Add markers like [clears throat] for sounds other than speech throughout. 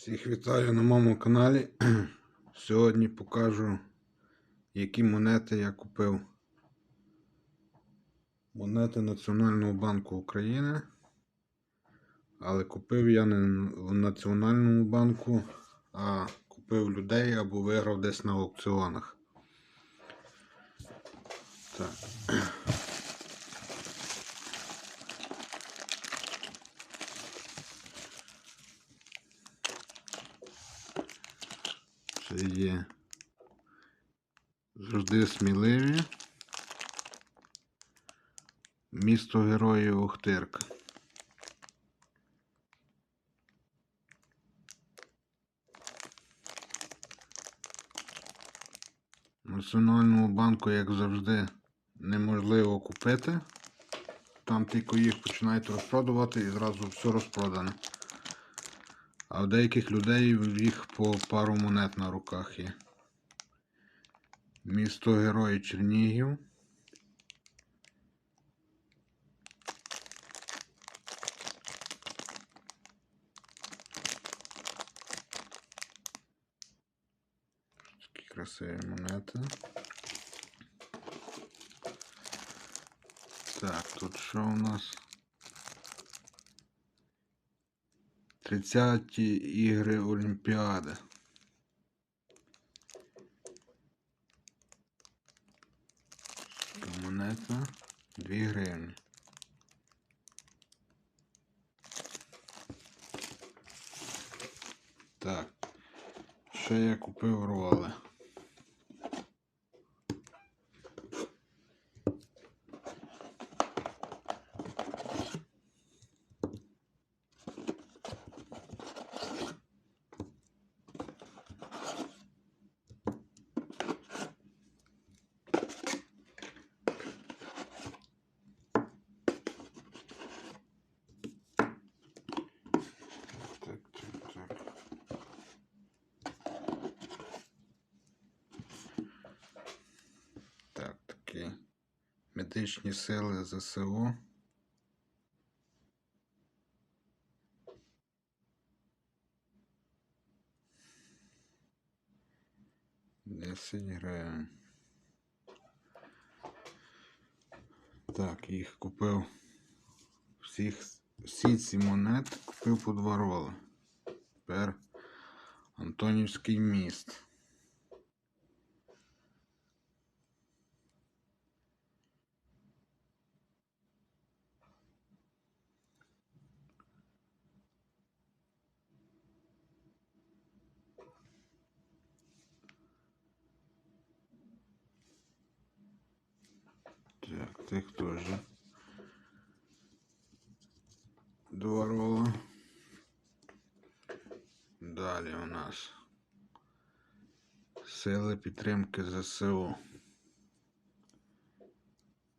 Всіх вітаю на моєму каналі. [clears throat] Сьогодні покажу, які монети я купив. Монети Національного банку України. Але купив я не в Національному банку, а купив людей або виграв десь на аукціонах. Так. Це є завжди сміливі. Місто Героїв Охтирка. Національному банку, як завжди, неможливо купити. Там тільки їх починають розпродувати і зразу все розпродане. А в деяких людей їх по пару монет на руках є. Місто Герой Чернігів. Такі красиві монети. Так, тут що у нас? 30-ті ігри Олімпіади. Така Монета 2 гривні. Так. Ще я купив роли. Так, так, так. Так, такі медичні сили ЗСУ. Десять гривень. Так, їх купив всіх, всі ці монети купив по два роли. Тепер Антонівський міст. Так, тих теж. Два рола. Далі у нас сили підтримки ЗСУ.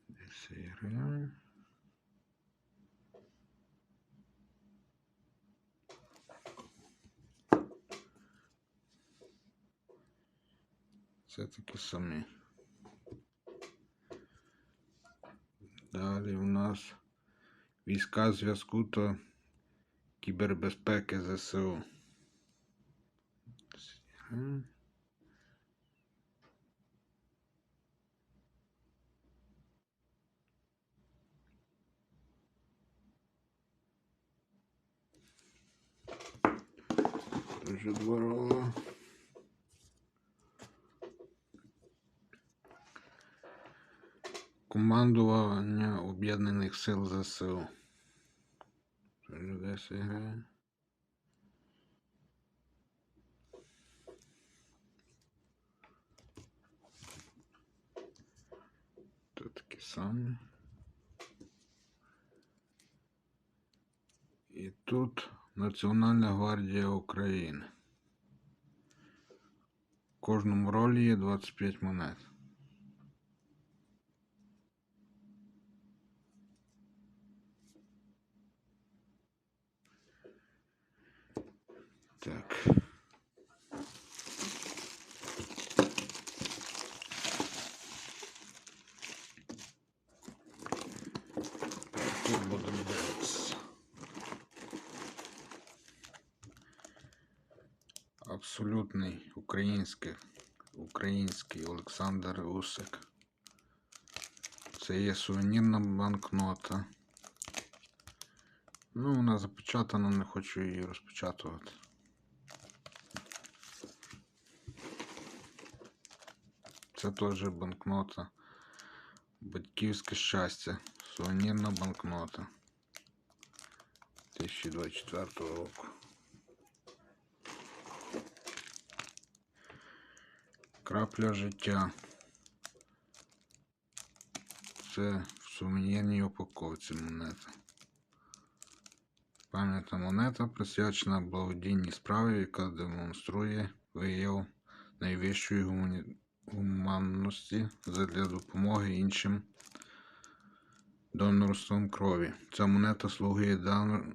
10. Це такі самі. Далі у нас війська зв'язку та кібербезпеки ЗСУ. Гривень. Дуже два рола. Командування Об'єднаних сил ЗСУ. Теж 10 гривень. Тут. І тут Національна гвардія України. В кожному ролі є 25 монет. Так. Український, український Олександр Усик. Це є сувенірна банкнота. Ну, вона запечатана, не хочу її розпечатувати. Це теж банкнота. Батьківське щастя. Сувенірна банкнота. 2024 року. Крапля життя. Це в сувенірній упаковці монета. Пам'ятна монета присвячена благодійній справі, яка демонструє вияв найвищої гумані... гуманності для допомоги іншим донорством крові. Ця монета слугує дан...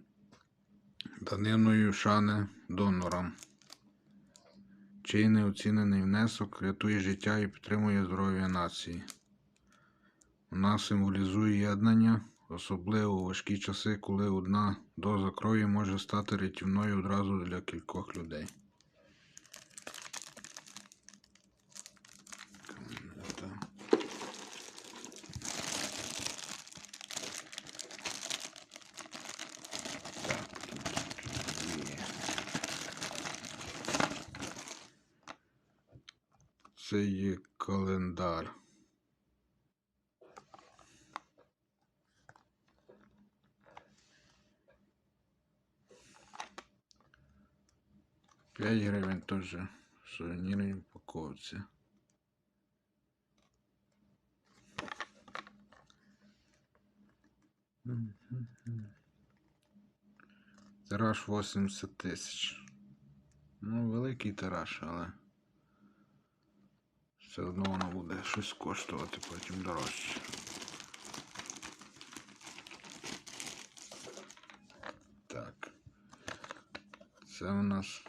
даниною шани донорам, чий неоцінений внесок рятує життя і підтримує здоров'я нації. Вона символізує єднання, особливо у важкі часи, коли одна доза крові може стати рятівною одразу для кількох людей. Це є календар. П'ять гривень теж в сувенірній упаковці. Тираж 80 тисяч. Ну, великий тираж, але все одно воно буде щось коштувати потім дорожче. Так. Це у нас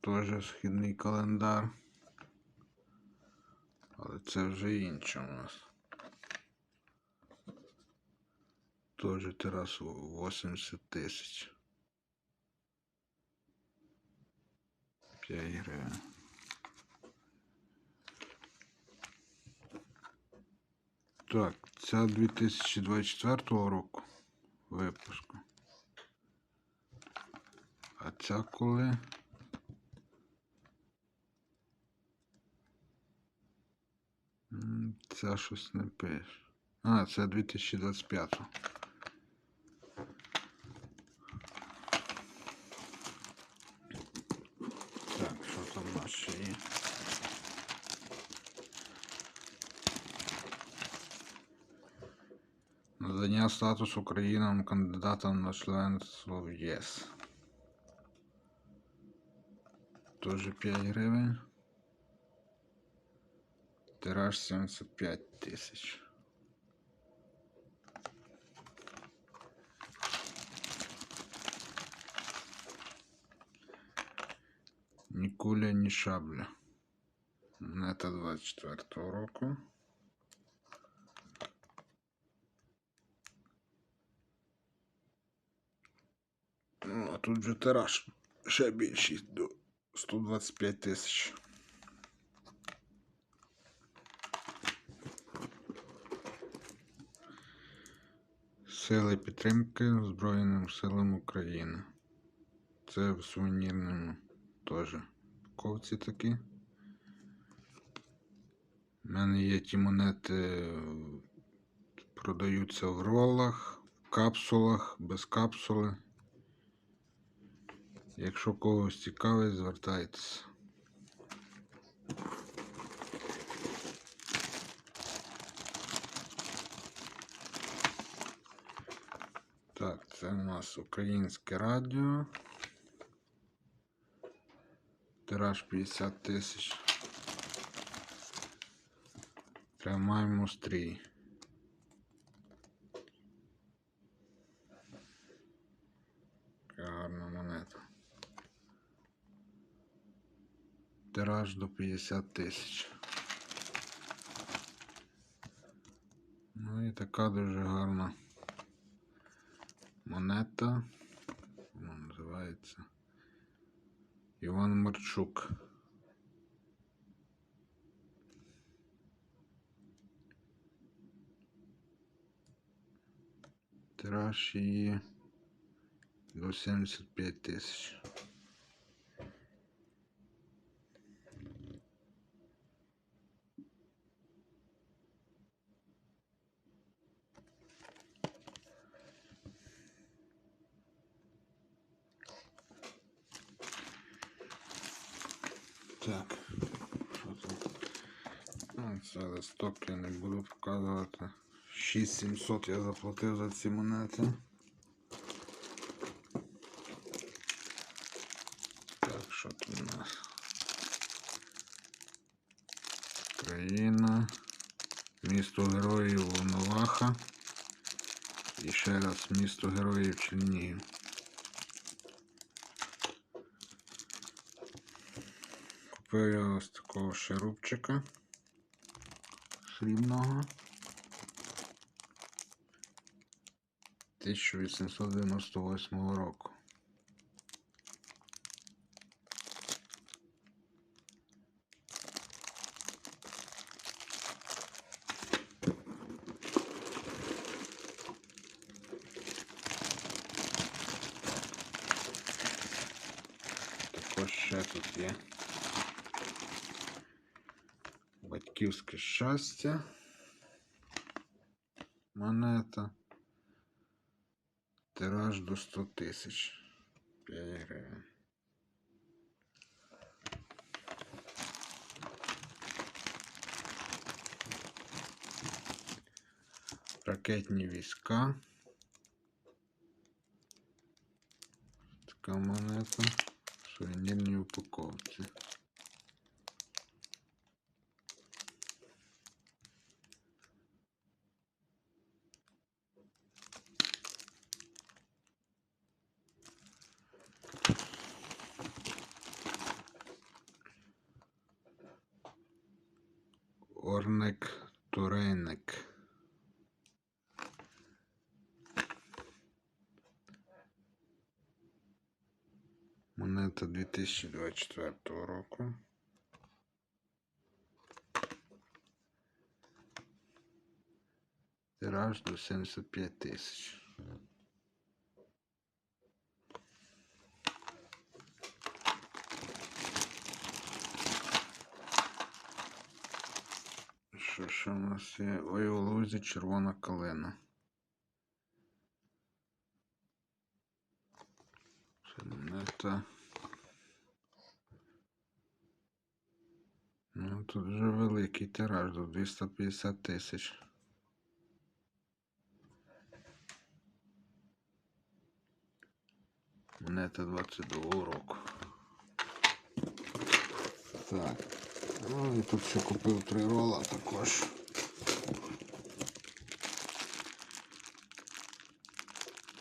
теж східний календар. Але це вже інше у нас. Теж тираж 80 тисяч. 5 гривень. Так, це 2024 року випуску. А ця коли? Це щось не пише. А, це 2025. Надання статусу країнам кандидатам на членство в ЄС. Тоже 5 гривень. Тираж 75 тисяч. Ні куля, ні шабля. Монета 24 року. Тут вже тираж ще більший до 125 тисяч. Сили підтримки Збройним силам України. Це в сувенірному теж ковці такі. У мене є ті монети, продаються в ролах, в капсулах, без капсули. Якщо когось цікавить, звертайтеся. Так, це у нас українське радіо. Тираж 50 тисяч. Тримаємо стрій. Така гарна монета. Тираж до 50 тисяч. Ну і така дуже гарна монета. Вона називається Іван Марчук. Тираж її до 75 тисяч. Так, що тут? Це листок я не буду показувати. 6700 я заплатив за ці монети. Так, що тут у нас? Країна. Місто героїв Волноваха. І ще раз місто героїв Чернігів. Купив я ось такого шерубчика срібного. 1898 року. Також ще тут є батьківське щастя. Монета. Тираж до 100 тисяч. 5 гривень. Ракетні війська. Така монета. В упаковці. Монета 2024 року. Тираж до 75 тисяч. Що ще у нас є? Ой, у лузі червона калина. Це монета. Ну, тут вже великий тираж до 250 тисяч. Монета 22 року. Так. Ну і тут ще купив три рола також.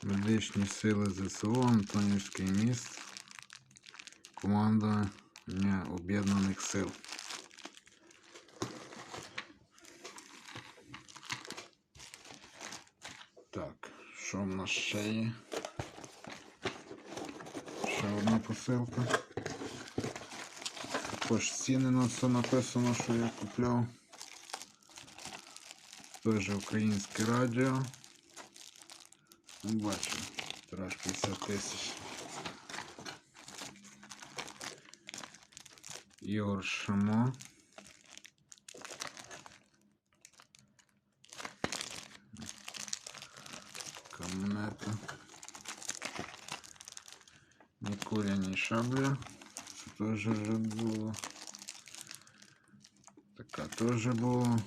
Медичні сили ЗСУ, Антонівський міст. Командування Об'єднаних сил. Так, що в нас ще одна посилка. Також ціни на все написано, що я купляв. Теж українське радіо. Ну, Бачу, тираж 50 тисяч. Ігор Шамо. Нікуряні шабля. Це теж вже було. Така теж була.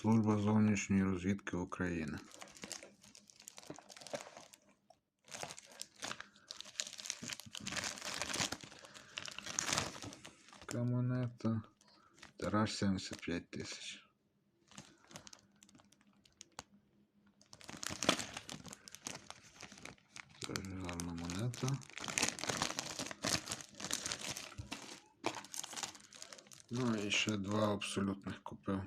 Служба зовнішньої розвідки України. Така монета. Тираж 75 тисяч. Гарна. Ну і ще два абсолютних купив.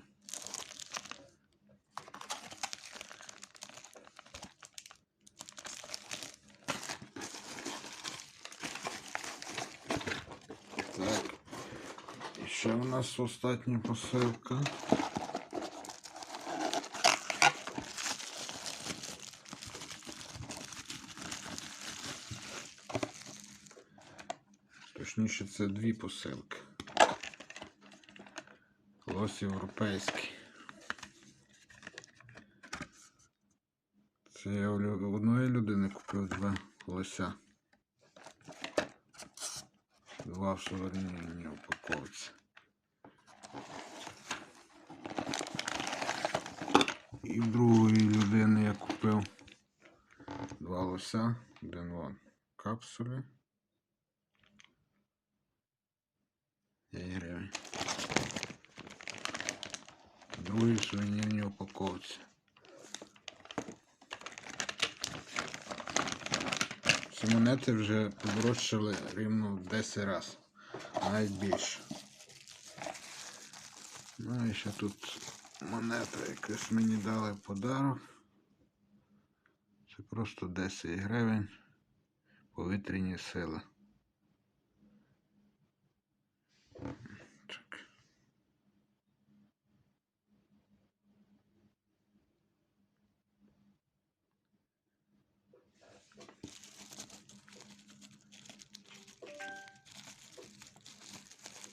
Так. І ще у нас остання посилка. Це дві посилки. Лось європейський. Це я у одної людини купив два лося. Два в сувенірній упаковці. І в другої людини я купив два лося, один вон капсулі. Гривень. Другий в сувенірній упаковці. Ці монети вже подорожчали рівно в 10 разів, навіть більше. Ну і ще тут монета якась мені дали подарок. Це просто 10 гривень повітряні сили.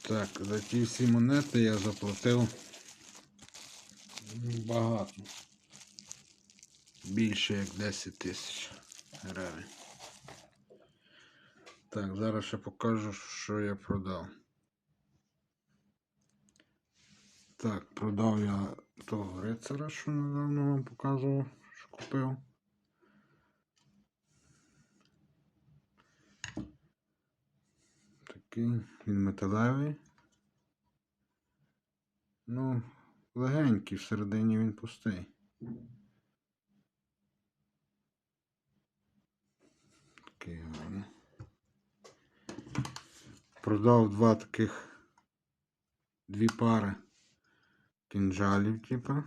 Так, за ті всі монети я заплатив багато. Більше як 10 тисяч гривень. Так, зараз ще покажу, що я продав. Так, продав я того рицара, що недавно вам показував, що купив. Такий, він металевий. Ну, легенький, всередині він пустий. Такий гарний. Продав два таких дві пари кінжалів, типа.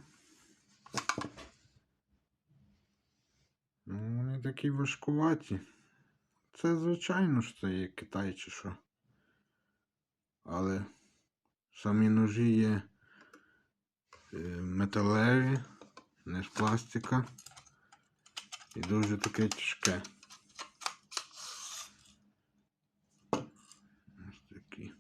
Ну, вони такі важкуваті. Це звичайно що це є Китай чи що. Але самі ножі є е, металеві, не з пластика. І дуже таке тяжке. Ось такі.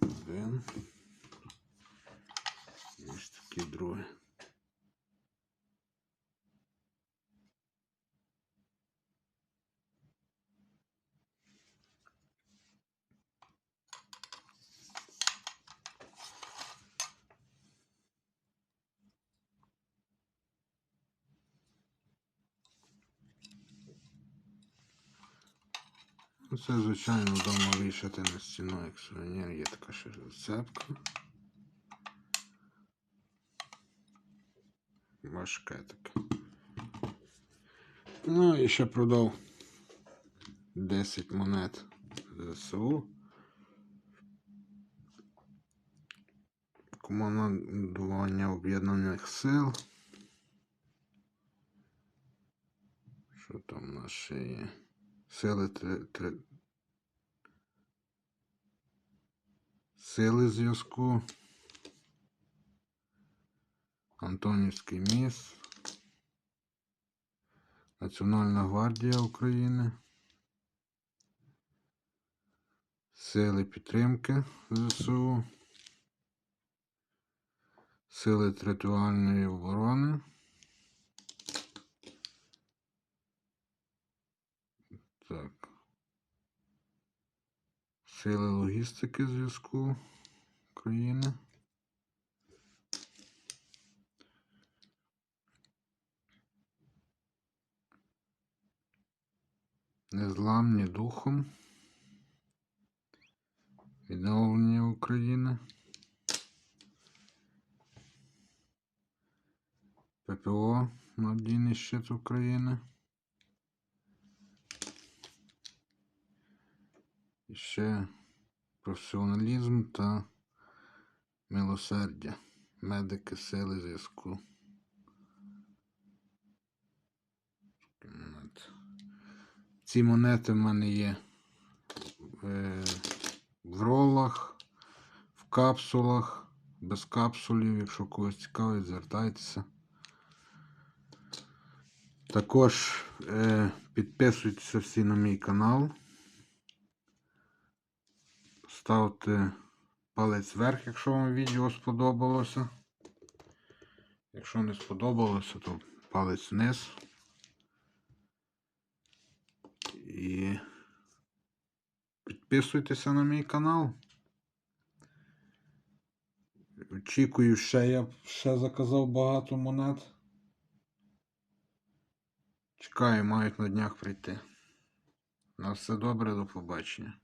Один. Ось такі другі. Ну, Це, звичайно, вдома вішати на стіну, як сувенір, є така ще зацепка. Важке таке. Ну і ще продав 10 монет ЗСУ. Командування Об'єднаних Сил. Що там у нас? Сили три, три... Сили зв'язку. Антонівський міст. Національна гвардія України. Сили підтримки ЗСУ. Сили територіальної оборони. Так. Сили логістики зв'язку України. Незламні духом. Відновлення України. ППО Надійний щит України. І ще професіоналізм та милосердя. Медики сили зв'язку. Ці монети в мене є е, в ролах, в капсулах, без капсулів. Якщо когось цікавить, звертайтеся. Також е, підписуйтеся всі на мій канал. Ставте палець вверх, якщо вам відео сподобалося. Якщо не сподобалося, то палець вниз. І підписуйтеся на мій канал. Очікую, ще я ще заказав багато монет. Чекаю, мають на днях прийти. На все добре, до побачення.